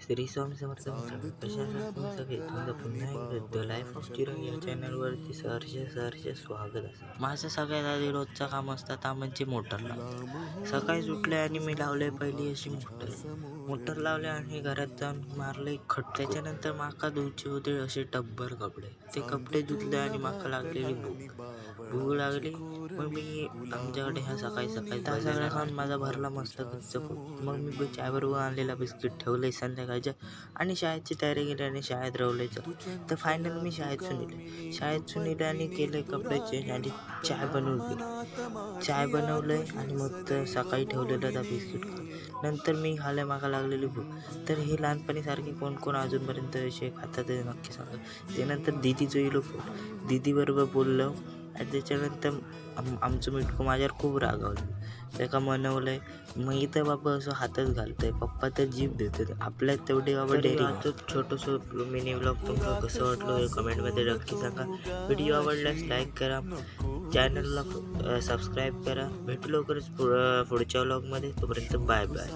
श्री स्वामी समर्थ सगळे तुमचं पुन्हा एकदा द लाईफ ऑफ चिरंग या चॅनलवरती सहर्ष सहर्ष स्वागत असेल माझं सगळ्यात आधी रोजचं काम असतं त्या म्हणजे मोटर लावणं. सकाळी उठले आणि मी लावले पहिली अशी मोटर. मोटर लावले आणि घरात जाऊन मारले खट. त्याच्यानंतर माका धुवचे होते असे टब्बर कपडे. ते कपडे धुतले आणि माका लागलेली भूक. भूक लागली मग मी आमच्याकडे ह्या सकाळी सकाळी त्या खाऊन माझा भरला मस्त मग मी चायबरोबर आणलेला बिस्किट ठेवले संध्याकाळच्या आणि शाळेची तयारी केली आणि शाळेत रवलेचं तर फायनल मी शाळेत सुनिले. शाळेत सुनिले आणि केले कपडे चेंज आणि चाय बनवून पिली. चाय बनवलंय आणि मग तर सकाळी ठेवलेलं त्या बिस्किट नंतर मी खाल्या मागा लागलेली भूक. तर हे लहानपणी सारखे कोण कोण अजूनपर्यंत असे खातात ते नक्की सांगा. त्यानंतर दिदीचं येलो फोन दीदीबरोबर बोललं. आणि त्याच्यानंतर आम आमचं मिटकं माझ्यावर खूप रागावलं त्याका म्हणवलंय मग इथं बाबा असं हातच घालतंय पप्पा तर जीभ देतात आपल्यात तेवढी बाबा डेअरी छोटंसं मिनी ब्लॉग तुम्हाला कसं वाटलं हे कमेंटमध्ये नक्की सांगा. व्हिडिओ आवडल्यास लाईक करा. चॅनलला सबस्क्राईब करा. भेटू लवकरच पुढं पुढच्या व्लॉगमध्ये तोपर्यंत बाय बाय